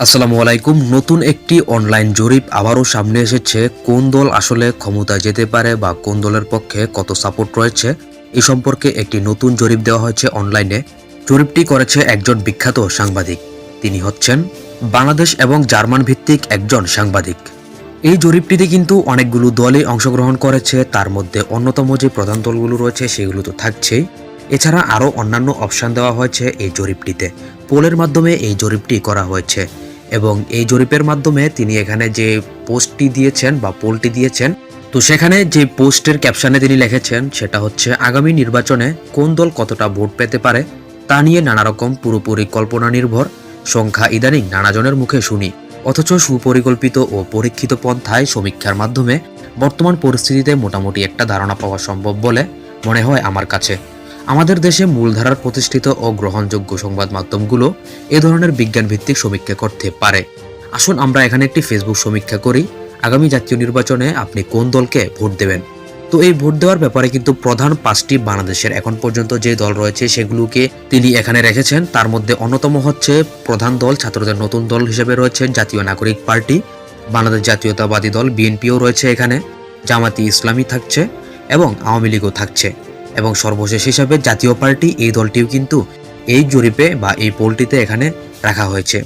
আসসালামু আলাইকুম। নতুন একটি অনলাইন জরিপ আবারও সামনে এসেছে। কোন দল আসলে ক্ষমতায় যেতে পারে বা কোন দলের পক্ষে কত সাপোর্ট রয়েছে, এ সম্পর্কে একটি নতুন জরিপ দেওয়া হয়েছে অনলাইনে। জরিপটি করেছে একজন বিখ্যাত সাংবাদিক। তিনি হচ্ছেন বাংলাদেশ এবং জার্মান ভিত্তিক একজন সাংবাদিক। এই জরিপটিতে কিন্তু অনেকগুলো দলই অংশগ্রহণ করেছে। তার মধ্যে অন্যতম যে প্রধান দলগুলো রয়েছে, সেগুলো তো থাকছেই। এছাড়া আরও অন্যান্য অপশান দেওয়া হয়েছে এই জরিপটিতে। পোলের মাধ্যমে এই জরিপটি করা হয়েছে। এবং এই জরিপের মাধ্যমে তিনি এখানে যে পোস্টটি দিয়েছেন বা পোলটি দিয়েছেন, তো সেখানে যে পোস্টের ক্যাপশনে তিনি লিখেছেন সেটা হচ্ছে, আগামী নির্বাচনে কোন দল কতটা ভোট পেতে পারে তা নিয়ে নানা রকম পুরোপুরি কল্পনা নির্ভর। সংখ্যা ইদানিং নানাজনের মুখে শুনি। অথচ সুপরিকল্পিত ও পরীক্ষিত পন্থায় সমীক্ষার মাধ্যমে বর্তমান পরিস্থিতিতে মোটামুটি একটা ধারণা পাওয়া সম্ভব বলে মনে হয় আমার কাছে। আমাদের দেশে মূলধারার প্রতিষ্ঠিত ও গ্রহণযোগ্য সংবাদ মাধ্যমগুলো এ ধরনের বিজ্ঞান ভিত্তিক সমীক্ষা করতে পারে। আসুন আমরা এখানে একটি ফেসবুক সমীক্ষা করি, আগামী জাতীয় নির্বাচনে আপনি কোন দলকে ভোট দেবেন। তো এই ভোট দেওয়ার ব্যাপারে কিন্তু প্রধান পাঁচটি বাংলাদেশের এখন পর্যন্ত যে দল রয়েছে সেগুলোকে তিনি এখানে রেখেছেন। তার মধ্যে অন্যতম হচ্ছে প্রধান দল, ছাত্রদের নতুন দল হিসেবে রয়েছে জাতীয় নাগরিক পার্টি। বাংলাদেশ জাতীয়তাবাদী দল, বিএনপিও রয়েছে এখানে। জামাতি ইসলামী থাকছে এবং আওয়ামী লীগও থাকছে। এবং সর্বশেষ হিসাবে জাতীয় পার্টি এই দলটিও কিন্তু এই জরিপে বা এই পোলটিতে এখানে রাখা হয়েছে।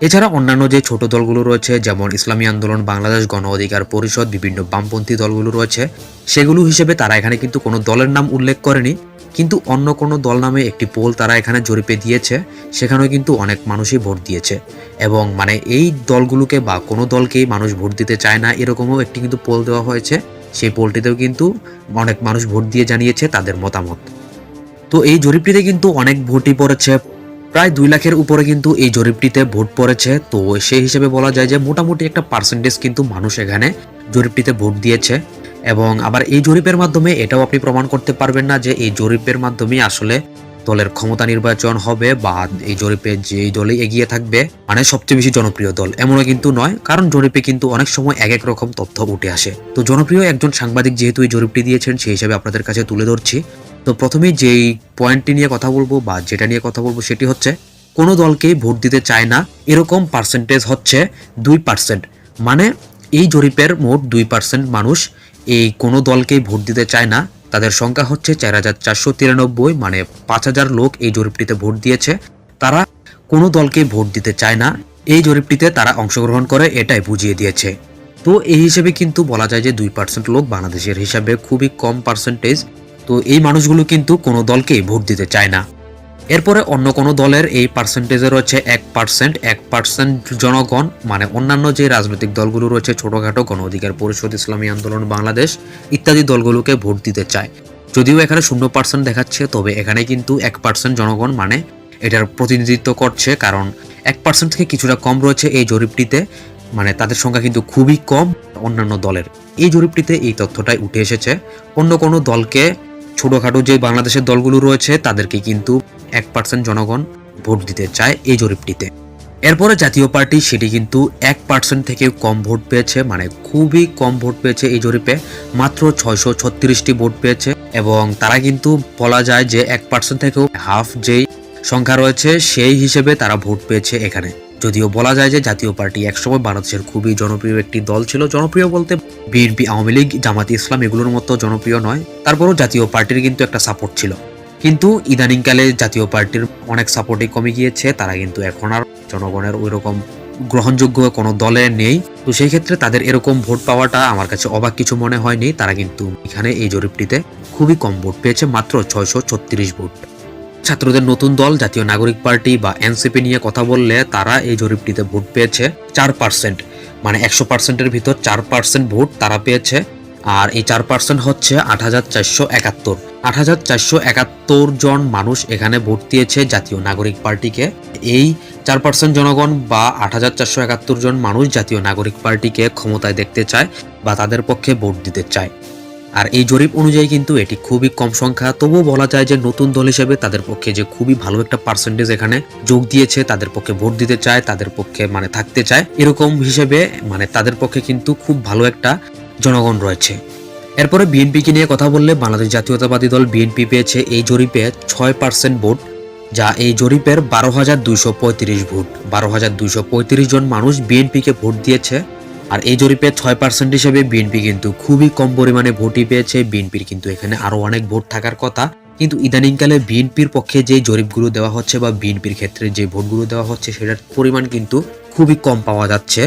এছাড়া অন্যান্য যে ছোট দলগুলো রয়েছে, যেমন ইসলামী আন্দোলন, বাংলাদেশ গণ অধিকার পরিষদ, বিভিন্ন বামপন্থী দলগুলো রয়েছে, সেগুলো হিসেবে তারা এখানে কিন্তু কোনো দলের নাম উল্লেখ করেনি। কিন্তু অন্য কোনো দল নামে একটি পোল তারা এখানে জরিপে দিয়েছে, সেখানেও কিন্তু অনেক মানুষই ভোট দিয়েছে। এবং মানে এই দলগুলোকে বা কোনো দলকেই মানুষ ভোট দিতে চায় না, এরকমও একটি কিন্তু পোল দেওয়া হয়েছে। সেই পোলটিতেও কিন্তু অনেক মানুষ ভোট দিয়ে জানিয়েছে তাদের মতামত। তো এই জরিপটিতে কিন্তু অনেক ভোটই পড়েছে। প্রায় দুই লাখের উপরে কিন্তু এই জরিপটিতে ভোট পড়েছে। তো সেই হিসেবে বলা যায় যে মোটামুটি একটা পার্সেন্টেজ কিন্তু মানুষ এখানে জরিপটিতে ভোট দিয়েছে। এবং আবার এই জরিপের মাধ্যমে এটাও আপনি প্রমাণ করতে পারবেন না যে এই জরিপের মাধ্যমে আসলে দলের ক্ষমতা নির্বাচন হবে বা এই জরিপে যে দলই এগিয়ে থাকবে মানে সবচেয়ে বেশি জনপ্রিয় দল। এমনও কিন্তু নয়, কারণ জরিপে কিন্তু অনেক সময় এক এক রকম তথ্য উঠে আসে। তো জনপ্রিয় একজন সাংবাদিক যেহেতু এই জরিপটি দিয়েছেন, সেই হিসাবে আপনাদের কাছে তুলে ধরছি। তো প্রথমেই যেই পয়েন্টটি নিয়ে কথা বলব বা যেটা নিয়ে কথা বলব সেটি হচ্ছে, কোনো দলকেই ভোট দিতে চায় না, এরকম পার্সেন্টেজ হচ্ছে দুই পার্সেন্ট মানে এই জরিপের মোট দুই পার্সেন্ট মানুষ এই কোনো দলকেই ভোট দিতে চায় না তাদের সংখ্যা হচ্ছে চার হাজার চারশো তিরানব্বই মানে পাঁচ হাজার লোক এই জরিপটিতে ভোট দিয়েছে। তারা কোনো দলকে ভোট দিতে চায় না। এই জরিপটিতে তারা অংশগ্রহণ করে, এটাই বুঝিয়ে দিয়েছে। তো এই হিসেবে কিন্তু বলা যায় যে দুই পার্সেন্ট লোক বাংলাদেশের হিসাবে খুবই কম পার্সেন্টেজ তো এই মানুষগুলো কিন্তু কোনো দলকে ভোট দিতে চায় না। এরপরে অন্য কোনো দলের এই পার্সেন্টেজে রয়েছে এক পার্সেন্ট এক পার্সেন্ট জনগণ মানে অন্যান্য যে রাজনৈতিক দলগুলো রয়েছে, ছোটোখাটো গণ অধিকার পরিষদ, ইসলামী আন্দোলন, বাংলাদেশ ইত্যাদি দলগুলোকে ভোট দিতে চায়। যদিও এখানে শূন্য পার্সেন্ট দেখাচ্ছে, তবে এখানে কিন্তু এক পার্সেন্ট জনগণ মানে এটার প্রতিনিধিত্ব করছে, কারণ এক পার্সেন্ট থেকে কিছুটা কম রয়েছে এই জরিপটিতে মানে তাদের সংখ্যা কিন্তু খুবই কম অন্যান্য দলের। এই জরিপটিতে এই তথ্যটাই উঠে এসেছে। অন্য কোনো দলকে ছোটোখাটো যে বাংলাদেশের দলগুলো রয়েছে, তাদেরকে কিন্তু এক পার্সেন্ট জনগণ ভোট দিতে চায় এই জরিপটিতে। এরপরে জাতীয় পার্টি সেটি কিন্তু এক পার্সেন্ট থেকে কম ভোট পেয়েছে মানে খুবই কম ভোট পেয়েছে এই জরিপে। মাত্র ছয়শো ছত্রিশটি ভোট পেয়েছে এবং তারা কিন্তু বলা যায় যে এক পার্সেন্ট থেকেও হাফ যেই সংখ্যা রয়েছে, সেই হিসেবে তারা ভোট পেয়েছে এখানে। যদিও বলা যায় যে জাতীয় পার্টি একসময় বাংলাদেশের খুবই জনপ্রিয় একটি দল ছিল, জনপ্রিয় বলতে বিএনপি, আওয়ামী লীগ, জামাতি ইসলাম এগুলোর মতো জনপ্রিয় নয়। তারপরও জাতীয় পার্টির কিন্তু একটা সাপোর্ট ছিল। কিন্তু ইদানিংকালে জাতীয় পার্টির অনেক সাপোর্টই কমে গিয়েছে, তারা কিন্তু এখন আর জনগণের ওই রকম গ্রহণযোগ্য কোনো দলে নেই। তো সেই ক্ষেত্রে তাদের এরকম ভোট পাওয়াটা আমার কাছে অবাক কিছু মনে হয়নি, তারা কিন্তু এখানে এই জরিপটিতে খুবই কম ভোট পেয়েছে, মাত্র ছয়শো ছত্রিশ ভোট। ছাত্রদের নতুন দল, জাতীয় নাগরিক পার্টি বা এনসিপি নিয়ে কথা বললে তারা এই জরিপটিতে ভোট পেয়েছে চার পার্সেন্ট মানে একশো পার্সেন্টের ভিতর চার পার্সেন্ট ভোট তারা পেয়েছে। আর এই চার পার্সেন্ট হচ্ছে আট হাজার চারশো একাত্তর। আট হাজার চারশো একাত্তর জন মানুষ এখানে ভোট দিয়েছে জাতীয় নাগরিক পার্টিকে। এই চার পার্সেন্ট জনগণ বা আট হাজার চারশো একাত্তর জন মানুষ জাতীয় নাগরিক পার্টিকে ক্ষমতায় দেখতে চায় বা তাদের পক্ষে ভোট দিতে চায়। আর এই জরিপ অনুযায়ী কিন্তু এটি খুবই কম সংখ্যা। তবুও বলা যায় যে নতুন দল হিসেবে তাদের পক্ষে যে খুবই ভালো একটা পার্সেন্টেজ এখানে যোগ দিয়েছে, তাদের পক্ষে ভোট দিতে চায়, তাদের পক্ষে মানে থাকতে চায়, এরকম হিসেবে মানে তাদের পক্ষে কিন্তু খুব ভালো একটা জনগণ রয়েছে। এরপরে বিএনপিকে নিয়ে কথা বললে বাংলাদেশ জাতীয়তাবাদী দল বিএনপি পেয়েছে এই জরিপে ছয় পার্সেন্ট ভোট, যা এই জরিপের বারো হাজার দুইশো পঁয়ত্রিশ ভোট। বারো হাজার দুইশো পঁয়ত্রিশ জন মানুষ বিএনপিকে ভোট দিয়েছে, আর এই জরিপে ছয় পার্সেন্ট হিসেবে বিএনপি কিন্তু খুবই কম পরিমাণে ভোটই পেয়েছে। বিএনপির কিন্তু এখানে আরও অনেক ভোট থাকার কথা। কিন্তু ইদানিংকালে বিএনপির পক্ষে যে জরিপগুলো দেওয়া হচ্ছে বা বিএনপির ক্ষেত্রে যে ভোটগুলো দেওয়া হচ্ছে, সেটার পরিমাণ কিন্তু খুবই কম পাওয়া যাচ্ছে।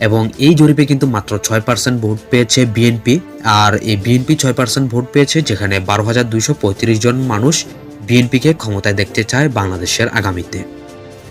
এবং এই জরিপে কিন্তু মাত্র ছয় পার্সেন্ট ভোট পেয়েছে বিএনপি আর এই বিএনপি ছয় পার্সেন্ট ভোট পেয়েছে যেখানে বারো হাজার দুইশো পঁয়ত্রিশ জন মানুষ বিএনপিকে ক্ষমতায় দেখতে চায় বাংলাদেশের আগামীতে।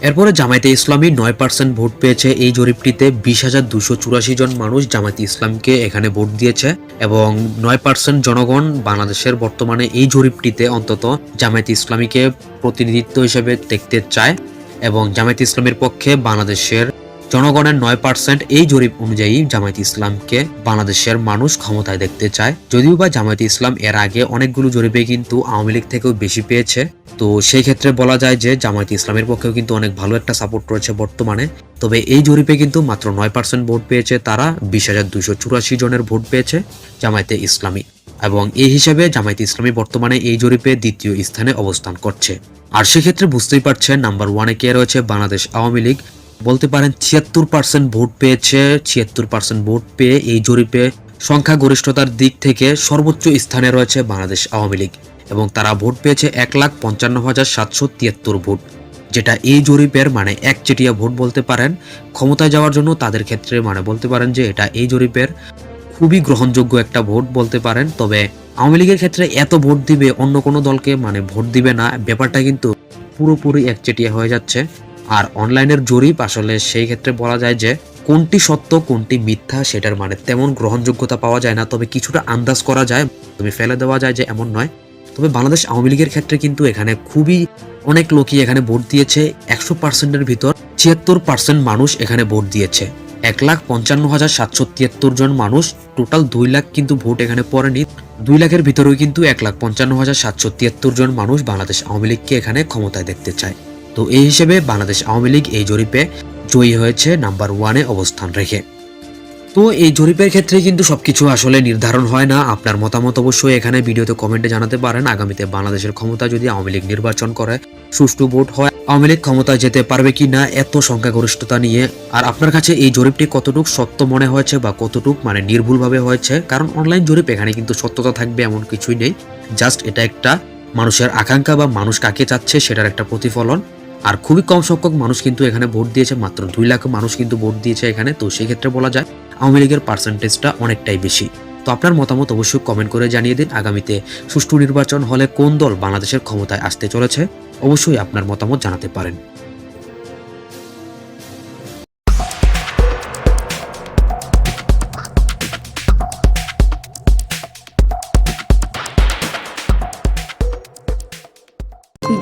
এরপরে জামায়াতে ইসলামী নয় পার্সেন্ট ভোট পেয়েছে এই জরিপটিতে বিশ হাজার দুশো চুরাশি জন মানুষ জামায়াতে ইসলামকে এখানে ভোট দিয়েছে এবং নয় পার্সেন্ট জনগণ বাংলাদেশের বর্তমানে এই জরিপটিতে অন্তত জামায়াতে ইসলামীকে প্রতিনিধিত্ব হিসেবে দেখতে চায় এবং জামায়াতে ইসলামের পক্ষে বাংলাদেশের জনগণের নয় পার্সেন্ট এই জরিপ অনুযায়ী জামায়াত ইসলামকে বাংলাদেশের মানুষ ক্ষমতায় দেখতে চায়। যদিও বা জামায়াত ইসলাম এর আগে অনেকগুলো জরিপে কিন্তু আওয়ামী লীগ থেকেও বেশি পেয়েছে। তো সেই ক্ষেত্রে বলা যায় যে জামায়াত ইসলামের পক্ষেও কিন্তু অনেক ভালো একটা সাপোর্ট রয়েছে বর্তমানে। তবে এই জরিপে কিন্তু মাত্র নয় পার্সেন্ট ভোট পেয়েছে তারা, বিশ হাজার দুইশো চুরাশি জনের ভোট পেয়েছে জামায়াতে ইসলামী। এবং এই হিসাবে জামায়াত ইসলামী বর্তমানে এই জরিপে দ্বিতীয় স্থানে অবস্থান করছে। আর সেক্ষেত্রে বুঝতেই পারছেন নাম্বার ওয়ানে কে রয়েছে বাংলাদেশ আওয়ামী লীগ। বলতে পারেন ছিয়াত্তর পার্সেন্ট ভোট পেয়েছে, ছিয়াত্তর পার্সেন্ট ভোট পেয়ে এই জরিপে সংখ্যাগরিষ্ঠতার দিক থেকে সর্বোচ্চ স্থানে রয়েছে বাংলাদেশ আওয়ামী লীগ এবং তারা ভোট পেয়েছে এক লাখ পঞ্চান্ন হাজার সাতশো তিয়াত্তর ভোট, যেটা এই জরিপের মানে একচেটিয়া ভোট বলতে পারেন। ক্ষমতায় যাওয়ার জন্য তাদের ক্ষেত্রে মানে বলতে পারেন যে এটা এই জরিপের খুবই গ্রহণযোগ্য একটা ভোট বলতে পারেন। তবে আওয়ামী লীগের ক্ষেত্রে এত ভোট দিবে, অন্য কোনো দলকে মানে ভোট দিবে না। ব্যাপারটা কিন্তু পুরোপুরি একচেটিয়া হয়ে যাচ্ছে। আর অনলাইনের জরিপ, আসলে সেই ক্ষেত্রে বলা যায় যে কোনটি সত্য, কোনটি মিথ্যা, সেটার মানে তেমন গ্রহণযোগ্যতা পাওয়া যায় না। তবে কিছুটা আন্দাজ করা যায় তুমি ফেলে দেওয়া যায় যে এমন নয়। তবে বাংলাদেশ আওয়ামী লীগের ক্ষেত্রে কিন্তু এখানে খুবই অনেক লোকই এখানে ভোট দিয়েছে। একশো পার্সেন্টের ভিতর ছিয়াত্তর পার্সেন্ট মানুষ এখানে ভোট দিয়েছে। এক লাখ পঞ্চান্ন হাজার সাতশো তিয়াত্তর জন মানুষ, টোটাল দুই লাখ কিন্তু ভোট এখানে পড়েনি। দুই লাখের ভিতরেও কিন্তু এক লাখ পঞ্চান্ন হাজার সাতশো তিয়াত্তর জন মানুষ বাংলাদেশ আওয়ামী লীগকে এখানে ক্ষমতায় দেখতে চায়। তো এই হিসেবে বাংলাদেশ আওয়ামী লীগ এই জরিপে জয়ী হয়েছে নাম্বার ওয়ানে অবস্থান রেখে। তো এই জরিপের ক্ষেত্রে কিন্তু সবকিছু আসলে নির্ধারণ হয় না। আপনার মতামত অবশ্যই এখানে ভিডিওতে কমেন্টে জানাতে পারেন। আগামীতে বাংলাদেশের ক্ষমতা যদি আওয়ামী লীগ নির্বাচন করে, সুষ্ঠু ভোট হয়, আওয়ামী লীগ ক্ষমতায় যেতে পারবে কি না এত সংখ্যাগরিষ্ঠতা নিয়ে, আর আপনার কাছে এই জরিপটি কতটুকু সত্য মনে হয়েছে বা কতটুকু মানে নির্ভুলভাবে হয়েছে? কারণ অনলাইন জরিপ এখানে কিন্তু সত্যতা থাকবে এমন কিছুই নেই। জাস্ট এটা একটা মানুষের আকাঙ্ক্ষা বা মানুষ কাকে চাচ্ছে সেটার একটা প্রতিফলন। আর খুবই কম সংখ্যক মানুষ কিন্তু এখানে ভোট দিয়েছে, মাত্র দুই লাখ মানুষ কিন্তু ভোট দিয়েছে এখানে। তো সেক্ষেত্রে বলা যায়, আওয়ামী লীগের পার্সেন্টেজটা অনেকটাই বেশি। তো আপনার মতামত অবশ্যই কমেন্ট করে জানিয়ে দিন। আগামীতে সুষ্ঠু নির্বাচন হলে কোন দল বাংলাদেশের ক্ষমতায় আসতে চলেছে? অবশ্যই আপনার মতামত জানাতে পারেন।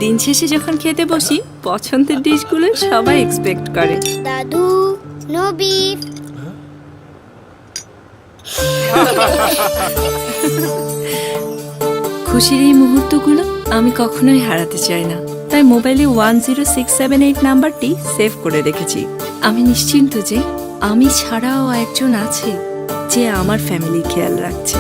দিন শেষে যখন খেতে বসি পছন্দের ডিশগুলো সবাই এক্সপেক্ট করে। দাদু নো বিফ খুশির এই মুহূর্তগুলো আমি কখনোই হারাতে চাই না। তাই মোবাইলে one zero six seven eight নাম্বারটি সেভ করে রেখেছি। আমি নিশ্চিন্ত যে আমি ছাড়াও একজন আছে যে আমার ফ্যামিলি খেয়াল রাখছে।